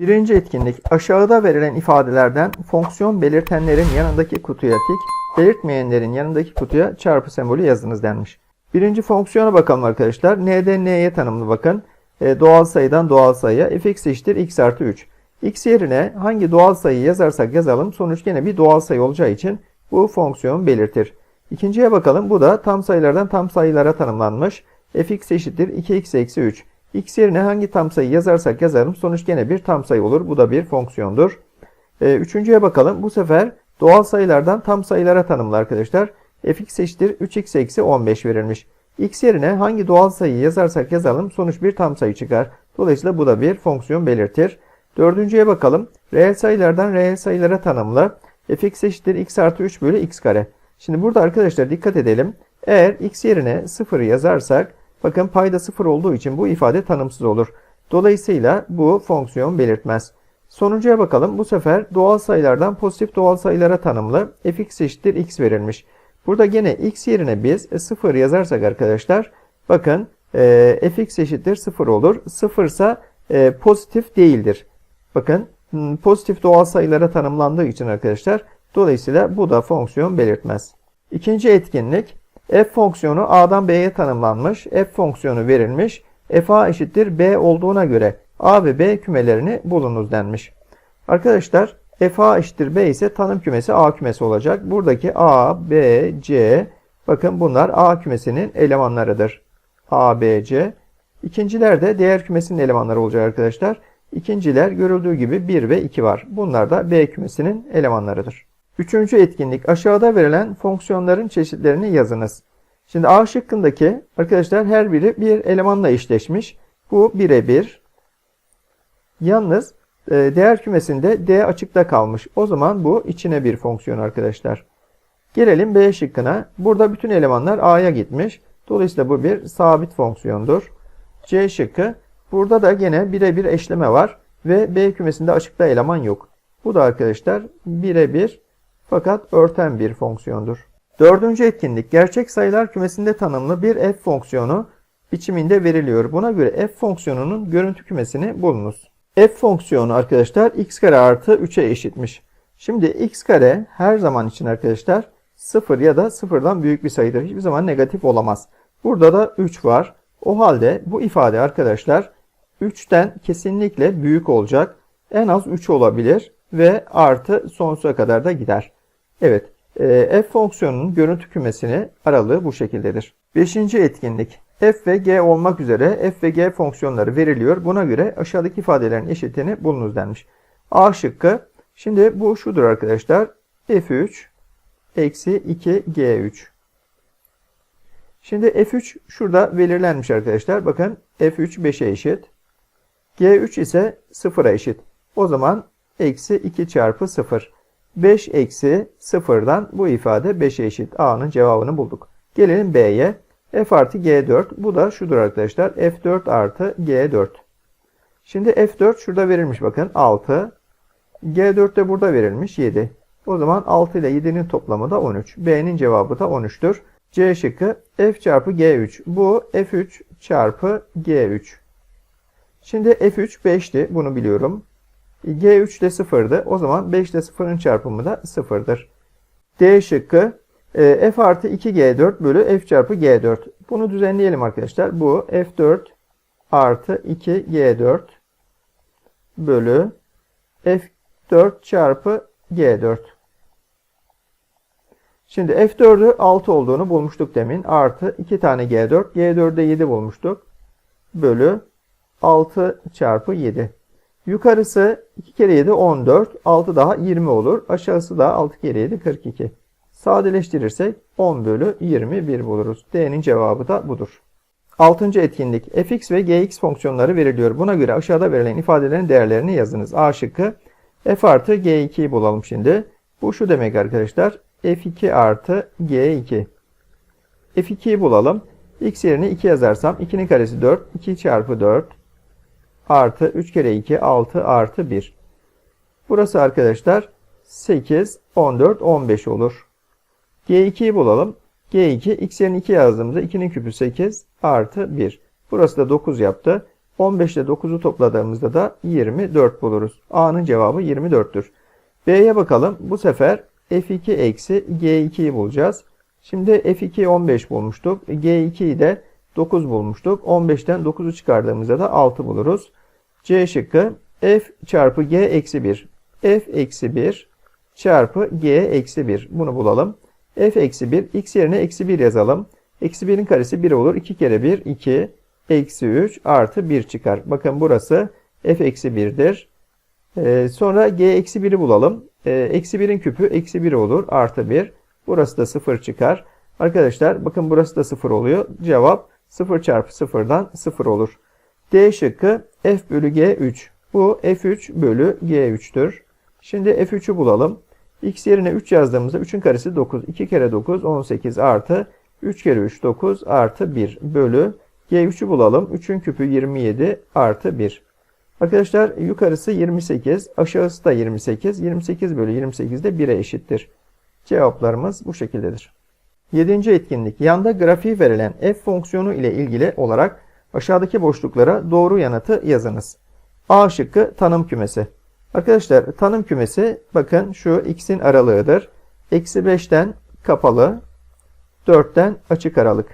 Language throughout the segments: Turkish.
Birinci etkinlik aşağıda verilen ifadelerden fonksiyon belirtenlerin yanındaki kutuya tik, belirtmeyenlerin yanındaki kutuya çarpı sembolü yazınız denmiş. Birinci fonksiyona bakalım arkadaşlar. N'den N'ye tanımlı bakın. E, doğal sayıdan doğal sayıya fx eşittir x artı 3. x yerine hangi doğal sayıyı yazarsak yazalım sonuç gene bir doğal sayı olacağı için bu fonksiyon belirtir. İkinciye bakalım. Bu da tam sayılardan tam sayılara tanımlanmış. fx eşittir 2x eksi 3. x yerine hangi tam sayı yazarsak yazalım sonuç gene bir tam sayı olur. Bu da bir fonksiyondur. E, üçüncüye bakalım. Bu sefer doğal sayılardan tam sayılara tanımlı arkadaşlar. fx eşittir 3x eksi 15 verilmiş. x yerine hangi doğal sayıyı yazarsak yazalım sonuç bir tam sayı çıkar. Dolayısıyla bu da bir fonksiyon belirtir. Dördüncüye bakalım. Reel sayılardan reel sayılara tanımlı. fx eşittir x artı 3 bölü x kare. Şimdi burada arkadaşlar dikkat edelim. Eğer x yerine 0 yazarsak bakın payda 0 olduğu için bu ifade tanımsız olur. Dolayısıyla bu fonksiyon belirtmez. Sonuncuya bakalım. Bu sefer doğal sayılardan pozitif doğal sayılara tanımlı. fx eşittir x verilmiş. Burada gene x yerine biz 0 yazarsak arkadaşlar bakın e, fx eşittir 0 olur. 0 ise e, pozitif değildir. Bakın hmm, pozitif doğal sayılara tanımlandığı için arkadaşlar dolayısıyla bu da fonksiyon belirtmez. İkinci etkinlik f fonksiyonu a'dan b'ye tanımlanmış. f fonksiyonu verilmiş. f a eşittir b olduğuna göre a ve b kümelerini bulunuz denmiş. Arkadaşlar f a eşittir b ise tanım kümesi a kümesi olacak. Buradaki a, b, c bakın bunlar a kümesinin elemanlarıdır. a, b, c. İkinciler de değer kümesinin elemanları olacak arkadaşlar. İkinciler görüldüğü gibi 1 ve 2 var. Bunlar da B kümesinin elemanlarıdır. Üçüncü etkinlik aşağıda verilen fonksiyonların çeşitlerini yazınız. Şimdi A şıkkındaki arkadaşlar her biri bir elemanla eşleşmiş. Bu birebir. Yalnız e, değer kümesinde D açıkta kalmış. O zaman bu içine bir fonksiyon arkadaşlar. Gelelim B şıkkına. Burada bütün elemanlar A'ya gitmiş. Dolayısıyla bu bir sabit fonksiyondur. C şıkkı Burada da gene birebir eşleme var ve B kümesinde açıkta eleman yok. Bu da arkadaşlar birebir fakat örten bir fonksiyondur. Dördüncü etkinlik gerçek sayılar kümesinde tanımlı bir f fonksiyonu biçiminde veriliyor. Buna göre f fonksiyonunun görüntü kümesini bulunuz. f fonksiyonu arkadaşlar x kare artı 3'e eşitmiş. Şimdi x kare her zaman için arkadaşlar 0 ya da 0'dan büyük bir sayıdır. Hiçbir zaman negatif olamaz. Burada da 3 var. O halde bu ifade arkadaşlar 3'ten kesinlikle büyük olacak. En az 3 olabilir ve artı sonsuza kadar da gider. Evet, e, f fonksiyonunun görüntü kümesini aralığı bu şekildedir. Beşinci etkinlik. f ve g olmak üzere f ve g fonksiyonları veriliyor. Buna göre aşağıdaki ifadelerin eşitini bulunuz denmiş. A şıkkı. Şimdi bu şudur arkadaşlar. f3 eksi 2g3. Şimdi f3 şurada belirlenmiş arkadaşlar. Bakın f3 5'e eşit. G3 ise 0'a eşit. O zaman eksi 2 çarpı 0. 5 eksi 0'dan bu ifade 5'e eşit. A'nın cevabını bulduk. Gelelim B'ye. F artı G4. Bu da şudur arkadaşlar. F4 artı G4. Şimdi F4 şurada verilmiş bakın 6. G4 de burada verilmiş 7. O zaman 6 ile 7'nin toplamı da 13. B'nin cevabı da 13'tür. C şıkkı F çarpı G3. Bu F3 çarpı G3. Şimdi F3 5'ti. Bunu biliyorum. G3 de 0'dı. O zaman 5 ile 0'ın çarpımı da 0'dır. D şıkkı e, F artı 2G4 bölü F çarpı G4. Bunu düzenleyelim arkadaşlar. Bu F4 artı 2G4 bölü F4 çarpı G4. Şimdi F4'ü 6 olduğunu bulmuştuk demin. Artı 2 tane G4. G4'de 7 bulmuştuk. Bölü 6 çarpı 7. Yukarısı 2 kere 7 14. 6 daha 20 olur. Aşağısı da 6 kere 7 42. Sadeleştirirsek 10 bölü 21 buluruz. D'nin cevabı da budur. Altıncı etkinlik. fx ve gx fonksiyonları veriliyor. Buna göre aşağıda verilen ifadelerin değerlerini yazınız. A şıkkı. f artı g2'yi bulalım şimdi. Bu şu demek arkadaşlar. f2 artı g2. f2'yi bulalım. x yerine 2 yazarsam 2'nin karesi 4. 2 çarpı 4 artı 3 kere 2 6 artı 1. Burası arkadaşlar 8, 14, 15 olur. G2'yi bulalım. G2 x yerine 2 yazdığımızda 2'nin küpü 8 artı 1. Burası da 9 yaptı. 15 ile 9'u topladığımızda da 24 buluruz. A'nın cevabı 24'tür. B'ye bakalım. Bu sefer F2 eksi G2'yi bulacağız. Şimdi F2'yi 15 bulmuştuk. G2'yi de 9 bulmuştuk. 15'ten 9'u çıkardığımızda da 6 buluruz. C şıkkı F çarpı G eksi 1. F eksi 1 çarpı G eksi 1. Bunu bulalım. F eksi 1. X yerine eksi 1 yazalım. Eksi 1'in karesi 1 olur. 2 kere 1 2. Eksi 3 artı 1 çıkar. Bakın burası F eksi 1'dir. Ee, sonra G eksi 1'i bulalım. Ee, eksi 1'in küpü eksi 1 olur. Artı 1. Burası da 0 çıkar. Arkadaşlar bakın burası da 0 oluyor. Cevap 0 çarpı 0'dan 0 olur. D şıkkı F bölü G3. Bu F3 bölü G3'tür. Şimdi F3'ü bulalım. X yerine 3 yazdığımızda 3'ün karesi 9. 2 kere 9 18 artı 3 kere 3 9 artı 1 bölü G3'ü bulalım. 3'ün küpü 27 artı 1. Arkadaşlar yukarısı 28, aşağısı da 28. 28 bölü 28 de 1'e eşittir. Cevaplarımız bu şekildedir. 7. etkinlik. Yanda grafiği verilen f fonksiyonu ile ilgili olarak aşağıdaki boşluklara doğru yanıtı yazınız. A şıkkı tanım kümesi. Arkadaşlar tanım kümesi bakın şu x'in aralığıdır. Eksi 5'ten kapalı, 4'ten açık aralık.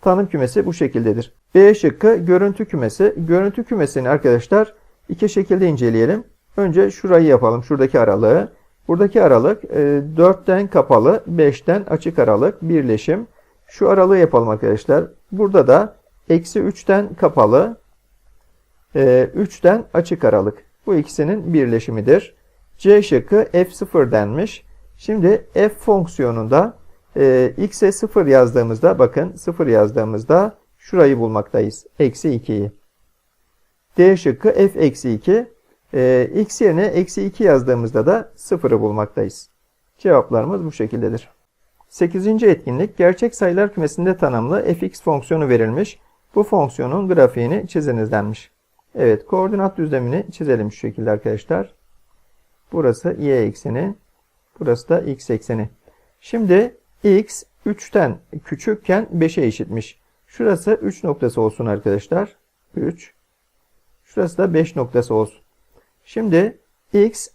Tanım kümesi bu şekildedir. B şıkkı görüntü kümesi. Görüntü kümesini arkadaşlar iki şekilde inceleyelim. Önce şurayı yapalım. Şuradaki aralığı. Buradaki aralık 4'ten kapalı, 5'ten açık aralık birleşim. Şu aralığı yapalım arkadaşlar. Burada da eksi 3'ten kapalı, 3'ten açık aralık. Bu ikisinin birleşimidir. C şıkkı F0 denmiş. Şimdi F fonksiyonunda e, x'e 0 yazdığımızda bakın 0 yazdığımızda şurayı bulmaktayız. Eksi 2'yi. D şıkkı f eksi 2. E, x yerine eksi 2 yazdığımızda da 0'ı bulmaktayız. Cevaplarımız bu şekildedir. 8. etkinlik gerçek sayılar kümesinde tanımlı fx fonksiyonu verilmiş. Bu fonksiyonun grafiğini çiziniz denmiş. Evet koordinat düzlemini çizelim şu şekilde arkadaşlar. Burası y ekseni. Burası da x ekseni. Şimdi x 3'ten küçükken 5'e eşitmiş. Şurası 3 noktası olsun arkadaşlar. 3. Şurası da 5 noktası olsun. Şimdi x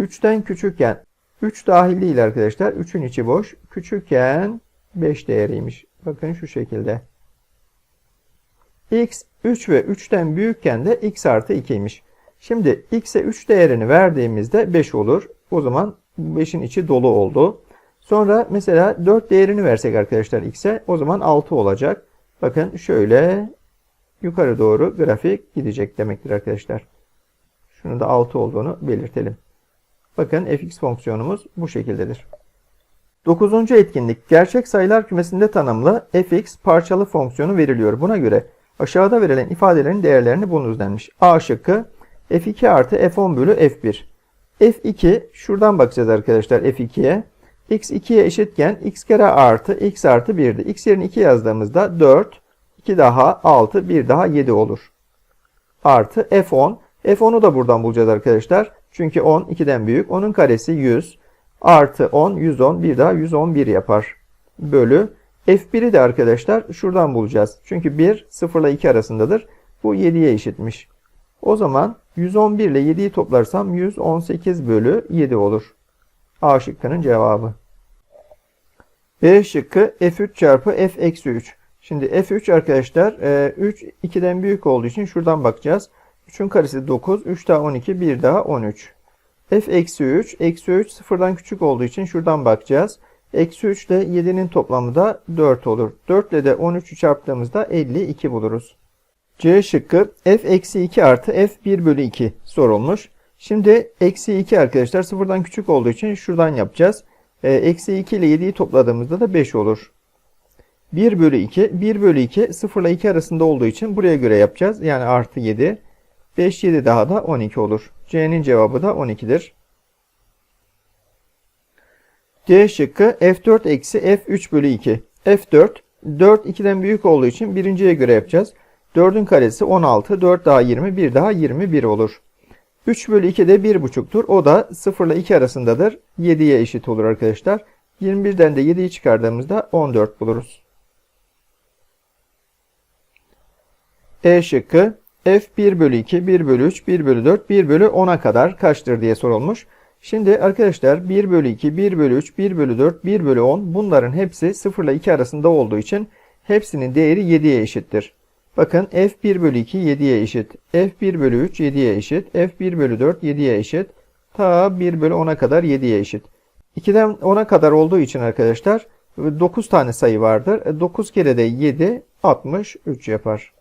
3'ten küçükken 3 dahil değil arkadaşlar. 3'ün içi boş. Küçükken 5 değeriymiş. Bakın şu şekilde. X 3 ve 3'ten büyükken de x artı 2'ymiş. Şimdi x'e 3 değerini verdiğimizde 5 olur. O zaman 5'in içi dolu oldu. Sonra mesela 4 değerini versek arkadaşlar x'e o zaman 6 olacak. Bakın şöyle yukarı doğru grafik gidecek demektir arkadaşlar. Şunun da 6 olduğunu belirtelim. Bakın fx fonksiyonumuz bu şekildedir. 9. etkinlik gerçek sayılar kümesinde tanımlı fx parçalı fonksiyonu veriliyor. Buna göre aşağıda verilen ifadelerin değerlerini bulunuz denmiş. A şıkkı f2 artı f10 bölü f1. f2 şuradan bakacağız arkadaşlar f2'ye. x 2'ye eşitken x kere artı x artı 1'di. x yerine 2 yazdığımızda 4, 2 daha 6, 1 daha 7 olur. Artı f10. f10'u da buradan bulacağız arkadaşlar. Çünkü 10 2'den büyük. Onun karesi 100. Artı 10, 110, bir daha 111 yapar. Bölü. F1'i de arkadaşlar şuradan bulacağız. Çünkü 1, 0 ile 2 arasındadır. Bu 7'ye eşitmiş. O zaman 111 ile 7'yi toplarsam 118 bölü 7 olur. A şıkkının cevabı. B şıkkı F3 çarpı F eksi 3. Şimdi F3 arkadaşlar 3 e, 2'den büyük olduğu için şuradan bakacağız. 3'ün karesi 9, 3 daha 12, 1 daha 13. F eksi 3, eksi 3 sıfırdan küçük olduğu için şuradan bakacağız. Eksi 3 ile 7'nin toplamı da 4 olur. 4 ile de 13'ü çarptığımızda 52 buluruz. C şıkkı f eksi 2 artı f 1 bölü 2 sorulmuş. Şimdi eksi 2 arkadaşlar sıfırdan küçük olduğu için şuradan yapacağız. E, eksi 2 ile 7'yi topladığımızda da 5 olur. 1 bölü 2. 1 bölü 2 0 ile 2 arasında olduğu için buraya göre yapacağız. Yani artı 7. 5 7 daha da 12 olur. C'nin cevabı da 12'dir. C şıkkı F4 eksi F3 bölü 2. F4 4 2'den büyük olduğu için birinciye göre yapacağız. 4'ün karesi 16. 4 daha 20. 1 daha 21 olur. 3 bölü 2 de 1,5'tur. O da 0 ile 2 arasındadır. 7'ye eşit olur arkadaşlar. 21'den de 7'yi çıkardığımızda 14 buluruz. E şıkkı f 1 bölü 2, 1 bölü 3, 1 bölü 4, 1 bölü 10'a kadar kaçtır diye sorulmuş. Şimdi arkadaşlar 1 bölü 2, 1 bölü 3, 1 bölü 4, 1 bölü 10 bunların hepsi 0 ile 2 arasında olduğu için hepsinin değeri 7'ye eşittir. Bakın f1 bölü 2 7'ye eşit. f1 bölü 3 7'ye eşit. f1 bölü 4 7'ye eşit. Ta 1 bölü 10'a kadar 7'ye eşit. 2'den 10'a kadar olduğu için arkadaşlar 9 tane sayı vardır. 9 kere de 7 63 yapar.